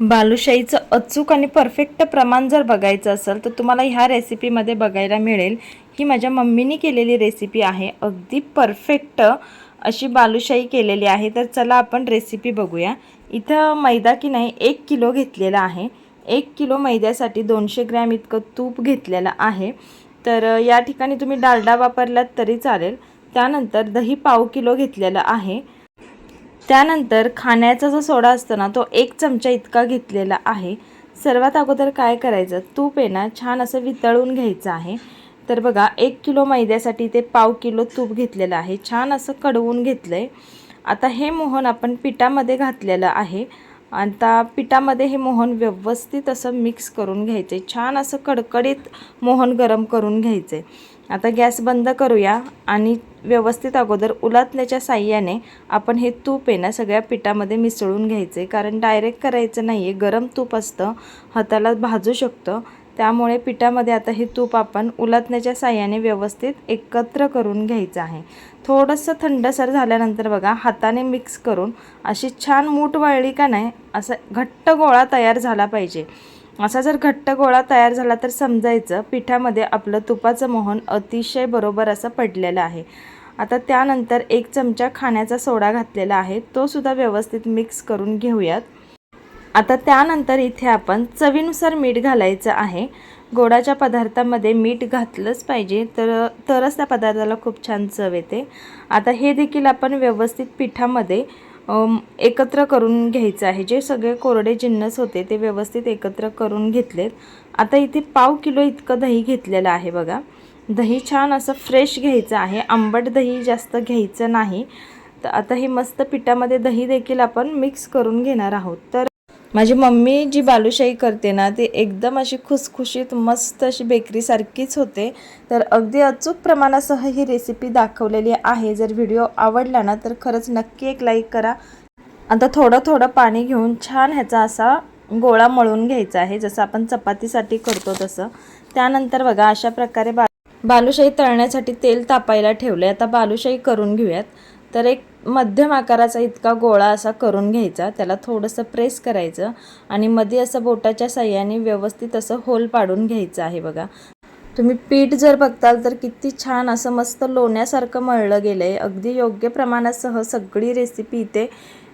बालुशाहीचं अचूक आणि परफेक्ट प्रमाण जर बघायचं असेल तर तुम्हाला ह्या रेसिपीमध्ये बघायला मिळेल. ही माझ्या मम्मीने केलेली रेसिपी आहे. अगदी परफेक्ट अशी बालुशाही केलेली आहे. तर चला आपण रेसिपी बघूया. इथं मैदा की नाही एक किलो घेतलेला आहे. एक किलो मैद्यासाठी दोनशे ग्रॅम इतकं तूप घेतलेलं आहे. तर या ठिकाणी तुम्ही डालडा वापरलात तरी चालेल. त्यानंतर दही पाव किलो घेतलेलं आहे. त्यानंतर खाण्याचा जो सोडा असतो ना तो एक चमचा इतका घेतलेला आहे. सर्वात अगोदर काय करायचं? तूप आहे ना छान असं वितळून घ्यायचं आहे. तर बघा एक किलो मैद्यासाठी ते पाव किलो तूप घेतलेलं आहे. छान असं कडवून घेतलं आहे आता हे मोहन आपण पिठामध्ये घातलेलं आहे. आता पिठामध्ये हे मोहन व्यवस्थित असं मिक्स करून घ्यायचं छान असं कडकडीत मोहन गरम करून घ्यायचं आहे आता गॅस बंद करूया आणि व्यवस्थित अगोदर उलातल्याच्या साह्याने आपण हे तूप आहे ना सगळ्या पिठामध्ये मिसळून घ्यायचं. आहे कारण डायरेक्ट करायचं नाही आहे गरम तूप असतं. हाताला भाजू शकतं. त्यामुळे पिठामध्ये आता हे तूप आपण उलटण्याच्या साह्याने व्यवस्थित एकत्र करून घ्यायचं आहे. थोडंसं थंडसर झाल्यानंतर बघा हाताने मिक्स करून अशी छान मूठ वळली का नाही असं घट्ट गोळा तयार झाला पाहिजे. असा जर घट्ट गोळा तयार झाला तर समजायचं पिठामध्ये आपलं तुपाचं मोहन अतिशय बरोबर असं पडलेलं आहे. आता त्यानंतर एक चमचा खाण्याचा सोडा घातलेला आहे तो सुद्धा व्यवस्थित मिक्स करून घेऊयात. आता त्यानंतर इथे आपण चवीनुसार मीठ घालायचं आहे. गोडाच्या पदार्थामध्ये मीठ घातलंच पाहिजे तर तरच त्या पदार्थाला खूप छान चव येते. आता हे देखील आपण व्यवस्थित पिठामध्ये एकत्र करून घ्यायचं आहे. जे सगळे कोरडे जिन्नस होते ते व्यवस्थित एकत्र करून घेतलेत. आता इथे पाव किलो इतकं दही घेतलेलं आहे बघा. दही छान असं फ्रेश घ्यायचं आहे. आंबट दही जास्त घ्यायचं नाही. तर आता हे मस्त पिठामध्ये दही देखील आपण मिक्स करून घेणार आहोत. तर माझी मम्मी जी बालुशाही करते ना ती एकदम अशी खुसखुशीत मस्त अशी बेकरीसारखीच होते. तर अगदी अचूक प्रमाणासह ही रेसिपी दाखवलेली आहे. जर व्हिडिओ आवडला ना तर खरंच नक्की एक लाईक करा. आता थोडं थोडं पाणी घेऊन छान ह्याचा असा गोळा मळून घ्यायचा आहे. जसं आपण चपातीसाठी करतो तसं. त्यानंतर बघा अशा प्रकारे बा बालुशाही तळण्यासाठी तेल तापायला ठेवलं आहे आता बालुशाही करून घेऊयात. तर एक मध्यम आकाराचा इतका गोळा असा करून घ्यायचा त्याला थोडंसं प्रेस करायचं आणि मध्ये असं बोटाच्या साह्याने व्यवस्थित असं होल पाडून घ्यायचं आहे बघा. तुम्ही पीठ जर बघताल तर किती छान असं मस्त लोण्यासारखं मळलं गेलं आहे अगदी योग्य प्रमाणासह सगळी रेसिपी इथे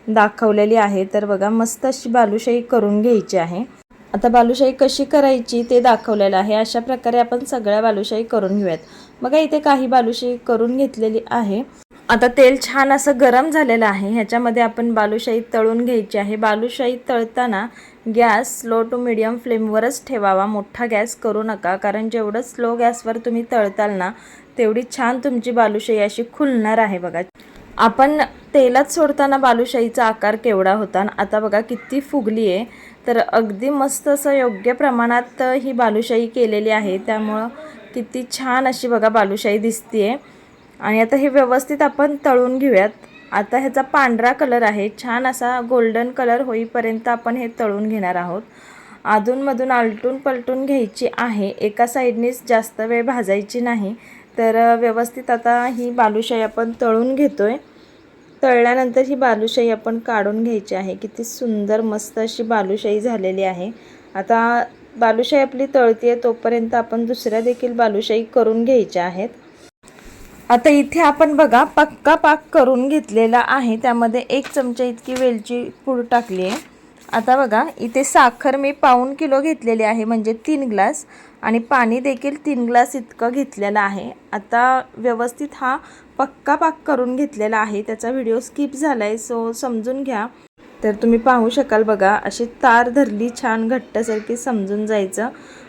दाखवलेली आहे. तर बघा मस्त अशी बालुशाही करून घ्यायची आहे. आता बालुशाही कशी करायची ते दाखवलेलं आहे. अशा प्रकारे आपण सगळ्या बालुशाही करून घेऊयात. बघा इथे काही बालुशाही करून घेतलेली आहे. आता तेल छान असं गरम झालेलं आहे. ह्याच्यामध्ये आपण बालुशाही तळून घ्यायची आहे. बालुशाही तळताना गॅस स्लो टू मिडियम फ्लेमवरच ठेवावा. मोठा गॅस करू नका. कारण जेवढं स्लो गॅसवर तुम्ही तळताल ना तेवढी छान तुमची बालुशाही अशी खुलणार आहे बघा. आपण तेलात सोडताना बालुशाहीचा आकार केवढा होता? आणि आता बघा किती फुगली आहे. तर अगदी मस्त असं योग्य प्रमाणात ही बालुशाही केलेली आहे. त्यामुळं किती छान अशी बघा बालुशाही आहे आणि आता हे व्यवस्थित आपण तळून घेऊयात. आता ह्याचा पांढरा कलर आहे. छान असा गोल्डन कलर होईपर्यंत आपण हे तळून घेणार आहोत. अधूनमधून आलटून पलटून घ्यायची आहे. एका साईडनेच जास्त वेळ भाजायची नाही. तर व्यवस्थित आता ही बालुशाही आपण तळून घेतोय. तळल्यानंतर ही बालुशाही आपण काढून घ्यायची आहे. किती सुंदर मस्त अशी बालुशाही झालेली आहे. आता बालुशाही आपली तळतीये तोपर्यंत आपण दुसऱ्या देखील बालुशाही करून घ्यायच्या आहेत. आता इथे आपण बघा पक्का पाक करून घेतलेला आहे. त्यामध्ये एक चमचा इतकी वेलची पूड टाकली आहे. आता बघा इथे साखर मी पाऊण किलो घेतलेली आहे म्हणजे तीन ग्लास. आणि पाणी देखील तीन ग्लास इतकं घेतलेलं आहे. आता व्यवस्थित हा पक्का पाक करून घेतलेला आहे. त्याचा व्हिडिओ स्किप झाला आहे सो समजून घ्या. तर तुम्ही पाहू शकाल बघा अशी तार धरली छान घट्टसारखी समजून जायचं.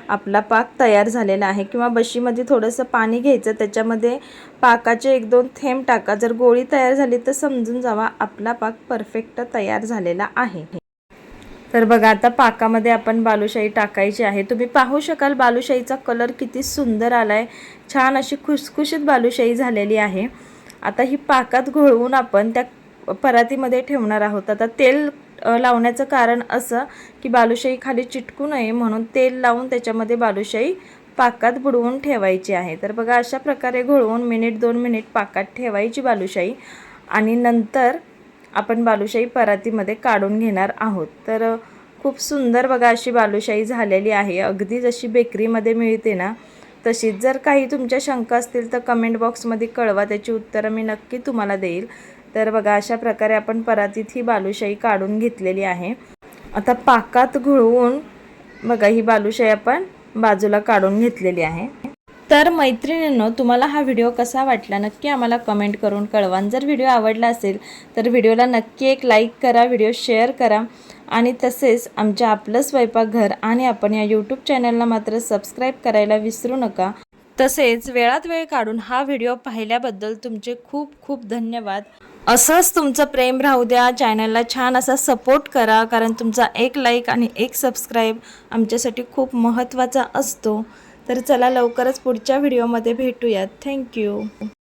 आपला पाक तयार झालेला आहे. किंवा बशीमध्ये थोडंसं पाणी घ्यायचं त्याच्यामध्ये पाकाचे एक दोन थेंब टाका. जर गोळी तयार झाली तर समजून जावा आपला पाक परफेक्ट तयार झालेला आहे. तर बघा आता पाकामध्ये आपण बालुशाही टाकायची आहे. तुम्ही पाहू शकाल बालुशाहीचा कलर किती सुंदर आला आहे छान अशी खुसखुशीत बालुशाही झालेली आहे. आता ही पाकात घोळवून आपण त्या परातीमध्ये ठेवणार आहोत. आता तेल लावण्याचं कारण असं की बालुशाही खाली चिटकू नये म्हणून तेल लावून त्याच्यामध्ये बालुशाही पाकात बुडवून ठेवायची आहे. तर बघा अशा प्रकारे घोळवून मिनिट दोन मिनिट पाकात ठेवायची बालुशाही आणि नंतर आपण बालुशाही परातीमध्ये काढून घेणार आहोत. तर खूप सुंदर बघा अशी बालुशाही झालेली आहे. अगदी जशी बेकरीमध्ये मिळते ना तशीच. जर काही तुमच्या शंका असतील तर कमेंट बॉक्समध्ये कळवा. त्याची उत्तरं मी नक्की तुम्हाला देईल. तर बघा अशा प्रकारे आपण परातीत ही बालुशाही काढून घेतलेली आहे. आता पाकात घुळवून बघा ही बालुशाही आपण बाजूला काढून घेतलेली आहे. तर मैत्रिणींनो तुम्हाला हा व्हिडिओ कसा वाटला? नक्की आम्हाला कमेंट करून कळवा. आणि जर व्हिडिओ आवडला असेल तर व्हिडिओला नक्की एक लाईक करा व्हिडिओ शेअर करा. आणि तसेच आमच्या आपलं स्वयंपाकघर आणि आपण या यूट्यूब चॅनलला मात्र सबस्क्राईब करायला विसरू नका. तसेच वेळात वेळ काढून हा व्हिडिओ पाहिल्याबद्दल तुमचे खूप खूप धन्यवाद. असंच तुमचं प्रेम राहू द्या. चॅनलला छान असा सपोर्ट करा कारण तुमचा एक लाईक आणि एक सबस्क्राईब आमच्यासाठी खूप महत्त्वाचा असतो. तर चला लवकरच पुढच्या व्हिडिओमध्ये भेटूयात. थँक्यू